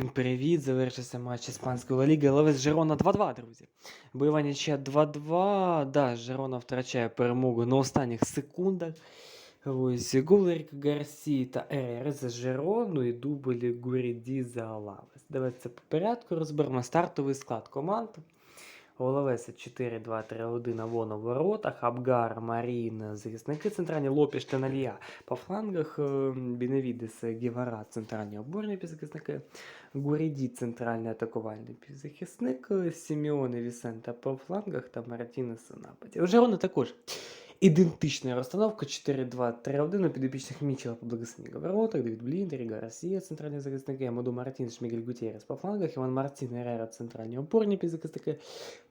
Всім привіт! Завершився матч іспанської Ліги. Левес Жерона 2-2, друзі. Бойова нічия 2-2. Да, Жерона втрачає перемогу на останніх секундах. Ось гол Гарсі та Ерери за Жерону і дублі Гуріді за Лавес. Давайте по порядку розберемо стартовий склад команд. У Лавеса 4-2-3-1 Авон у воротах, Абгар, Марін, захисники центральні, Лопіш та Налія по флангах, е, Біневідес, Гівара, центральні опорні півзахисники, Гуріді, центральний атакувальний півзахисник, е, Сіміоне Вісента по флангах та Мартінес у нападі. У Жерони також ідентична розстановка 4-2-3-1 у підопічних Мічела по благословенні воротах, Давід Бліндер, Іга Росія, центральні захисники, Амаду Мартін, Шмігель Гутєрес по флангах, Іван Мартін, Ерера, центральні опорні півзахисники,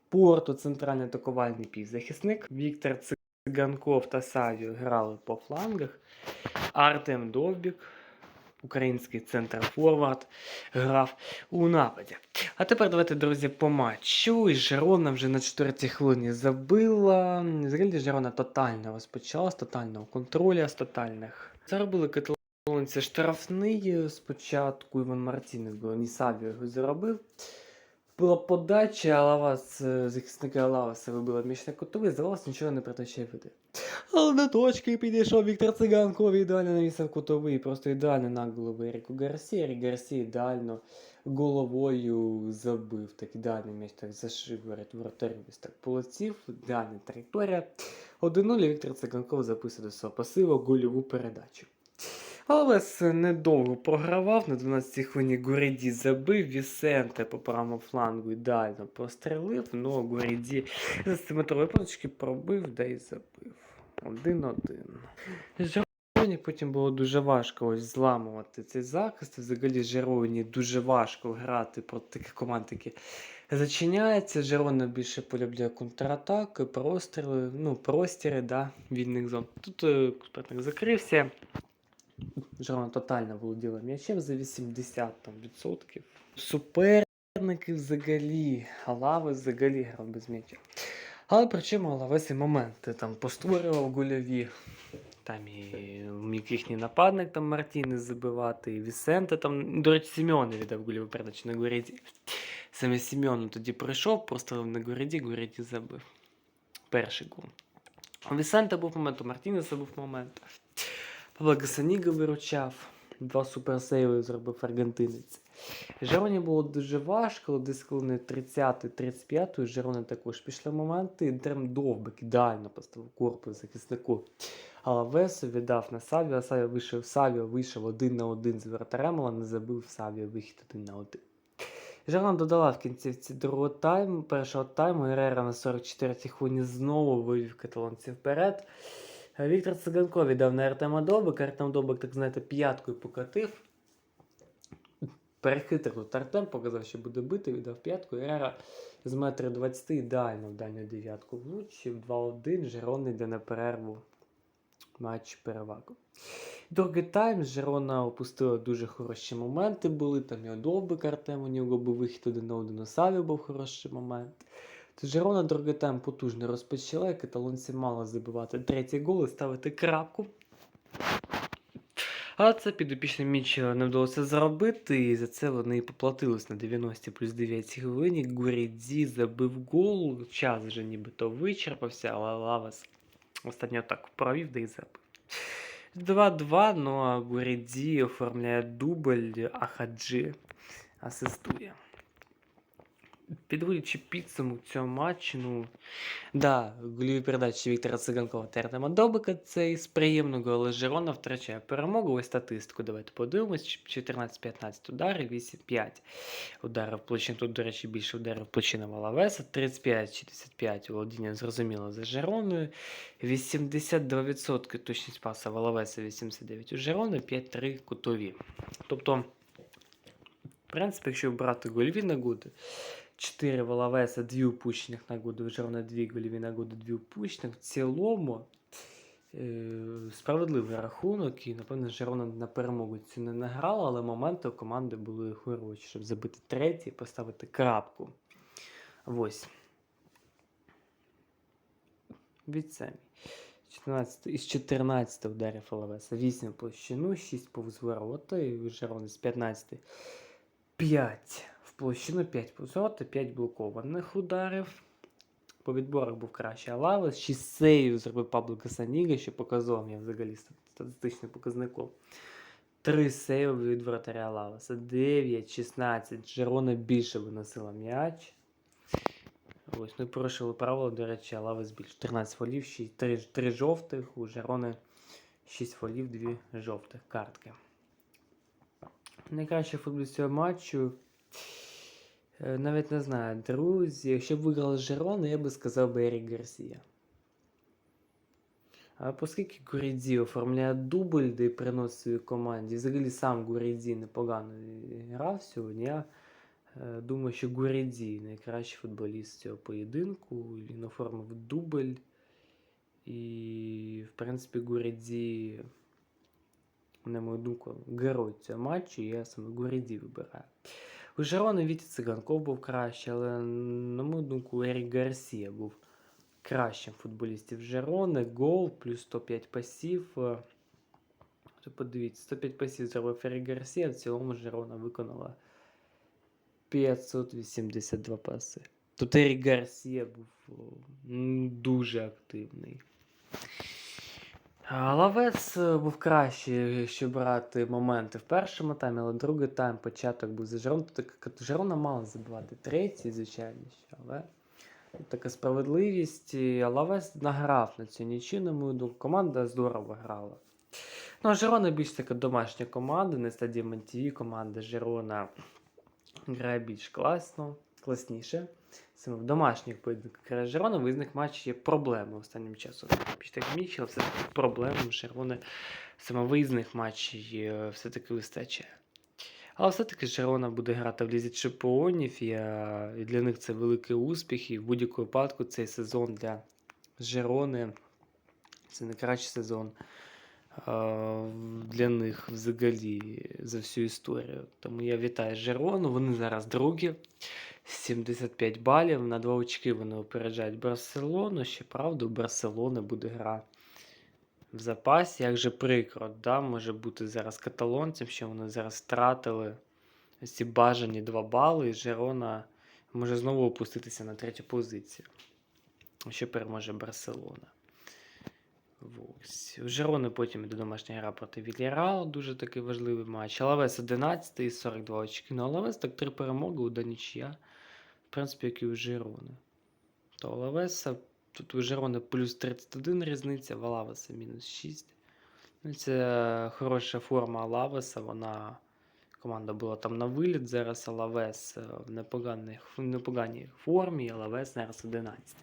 Порту, центральний атакувальний півзахисник, Віктор Циганков та Савіо грали по флангах, Артем Довбік, український центр форвард, грав у нападі. А тепер давайте, друзі, по матчу. І Жерона вже на четвертій хвилині забила. Взагалі Жерона тотально розпочала, з тотального контролю, з тотальних. Заробили каталонці штрафний спочатку. Іван Мартінес був, Савіо його заробив. Була подача, Алавас, е, захисники Алаваса вибили м'яч на кутовий, здавалося, нічого не притащає води. Але до точки підійшов Віктор Циганков, ідеально навісив кутовий, просто ідеально на голову Еріку Гарсі. Ерік Гарсі ідеально головою забив. Так ідеальний м'яч так зашив перед воротарем, ось так полетів, ідеальна траєкторія. 1-0 Віктор Циганков записує до свого пасиву гольову передачу. Алвес недовго програвав, на 12-й хвилині Гуріді забив, Вісенте по правому флангу ідеально прострелив, но Гуріді з 7-метрової позначки пробив, да й забив. 1-1. Жероні потім було дуже важко ось зламувати цей захист. Взагалі Жероні дуже важко грати проти таких команд, які зачиняються. Жерона більше полюбляє контратаки, простріли, ну, простіри, да, вільних зон. Тут е, суперник закрився. Жерона тотально володіла м'ячем за 80%. Там, відсотків. Суперники взагалі, Алави взагалі грав без м'яча. Але причому Алавес моменти там постворював гольові. Там і міг їхній нападник там Мартінес забивати, і Вісенте там, до речі, Сімеон віддав гольову передачу на Гуріді. Саме Сімеон тоді прийшов, просто на Гуріді, Гуріді забив. Перший гол. Вісенте був момент, у Мартінеса був момент. Павло виручав. Два суперсейви зробив аргентинець. Жероні було дуже важко, десь коли 30-35 Жерони також пішли моменти. Інтерм довбик ідеально поставив корпус захиснику. Але Весу віддав на Савіо, Савіо вийшов, Савіо вийшов один на один з вратарем, але не забив Савіо вихід один на один. Жерона додала в кінцівці другого тайму, першого тайму, Ерера на 44-й хвилині знову вивів каталонців вперед. Віктор Циганков віддав на Артема Добика. Артем Добик, так знаєте, п'яткою покатив. Перехитрив тут Артем, показав, що буде бити, віддав п'ятку. Ерера з метра 20 ідеально в дальню дев'ятку влучив. 2-1. Жерон йде на перерву. Матч перевагу. Другий тайм Жерона опустила дуже хороші моменти були. Там і Добик Артем, у нього був вихід один на один. У Саві був хороший момент. То Жерона другий тайм потужно розпочала, каталонці мали забивати третій гол і ставити крапку. А це підопічним Мічела не вдалося зробити, і за це вони і поплатились на 90 плюс 9 хвилині. Гурідзі забив гол, час вже нібито вичерпався, але Лавас останню атаку провів, да і забив. 2-2, ну а Гурідзі оформляє дубль, а Хаджи асистує. Підводячи підсумок цього матчу, ну да, гольові передачі Віктора Циганкова та Артема Добика це із приємного, але Жерона втрачає перемогу. Ось статистику. Давайте подивимось. 14-15 ударів, 8-5 ударів в площину. Тут, до речі, більше ударів в площину Валавеса. 35-65 володіння зрозуміло за Жероною. 82% точність паса Валавеса, 89 у Жерони, 5-3 кутові. Тобто, в принципі, якщо брати гольові нагоди, 4 Валавеса, 2 упущених нагоди, вже ровно 2 гольові нагоди, 2 упущених. В цілому е, справедливий рахунок, і, напевно, Жерона на перемогу цю не награла, але моменти у команди були хороші, щоб забити третій і поставити крапку. Ось. Від самі. 14, із 14 ударів Алавеса, 8 площину, 6 повз ворота, і Жерона з 15 5 в площину, 5 позоти, 5 блокованих ударів. По відборах був краще Алавес, 6 сейвів зробив Пабло Касаніга, що показав мені взагалі статистичним показником. 3 сейви від вратаря Алавеса, 9, 16. Жерона більше виносила м'яч. Ось, ну і порушили правила, до речі, Алавес більше. 13 фолів, 6, 3, 3 жовтих, у Жерони 6 фолів, 2 жовтих картки. Найкращий футболіст цього матчу. Е, Навіть не знаю, друзі. Якщо б виграли Жерона, я би сказав би Ерік Гарсія. А оскільки Гурідзі оформляє дубль, де приносить своїй команді, взагалі сам Гурідзі непогано грав сьогодні. Я е, думаю, що Гурідзі найкращий футболіст цього поєдинку. Він оформив дубль. І, в принципі, Гурідзі, на мою думку, герой цього матчу, я саме Гурідзі вибираю. У Жерони Віті Циганков був краще, але, на мою думку, Ерік Гарсія був кращим футболістів Жерони. Гол, плюс 105 пасів. Е, Подивіться, 105 пасів зробив Ерік Гарсія, в цілому Жерона виконала 582 паси. Тут Ерік Гарсія був дуже активний. А Лавець е, був краще, якщо брати моменти в першому таймі, але другий тайм, початок був за Жерон. Жерона мала забивати третій, звичайно, що, але така справедливість. І Лавець награв на цю нічию, на мою думку. Команда здорово грала. Ну, Жерона більш така домашня команда, не стадія Монтіві команда Жерона грає більш класно, класніше. Саме в домашніх поєдинках Жерона, виїзних матчах є проблеми останнім часом. Більш так Мічел, все таки проблем у Жерони саме виїзних матчів все-таки вистачає. Але все-таки Жерона буде грати в лізі чемпіонів, і, для них це великий успіх. І в будь-якому випадку цей сезон для Жерони це найкращий сезон для них взагалі за всю історію. Тому я вітаю Жерону. Вони зараз другі. 75 балів. На 2 очки вони опереджають Барселону. Ще правда, у Барселони буде гра в запасі. Як же прикро, да? може бути зараз каталонцям, що вони зараз втратили ці бажані 2 бали, і Жерона може знову опуститися на третю позицію. Що переможе Барселона. Ось. У Жерони потім іде домашня гра проти Вільярао, дуже такий важливий матч. Алавес 11 і 42 очки. Ну, Алавес так три перемоги, одна нічия. Принципі, як і у Жерони. То Алавеса, тут у Жерони плюс 31 різниця, в Алавеса мінус 6. Ну, це хороша форма Алавеса, вона. Команда була там на виліт, зараз Алавес е, в непоганій, в непоганій формі, Алавес зараз 11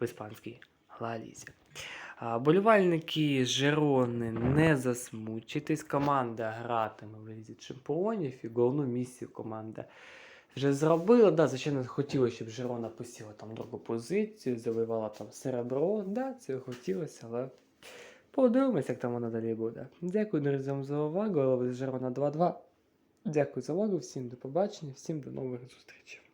в іспанській Ла-Лізі. Болівальники Жерони не засмучитесь. Команда гратиме в Лізі Чемпіонів і головну місію команда вже зробила. Да, звичайно, хотілося, щоб Жерона посіла там другу позицію, завоювала там серебро. Да, це хотілося, але подивимося, як там воно далі буде. Дякую, друзям, за увагу. Ловець Жерона 2-2. Дякую за увагу, всім до побачення, всім до нових зустрічей.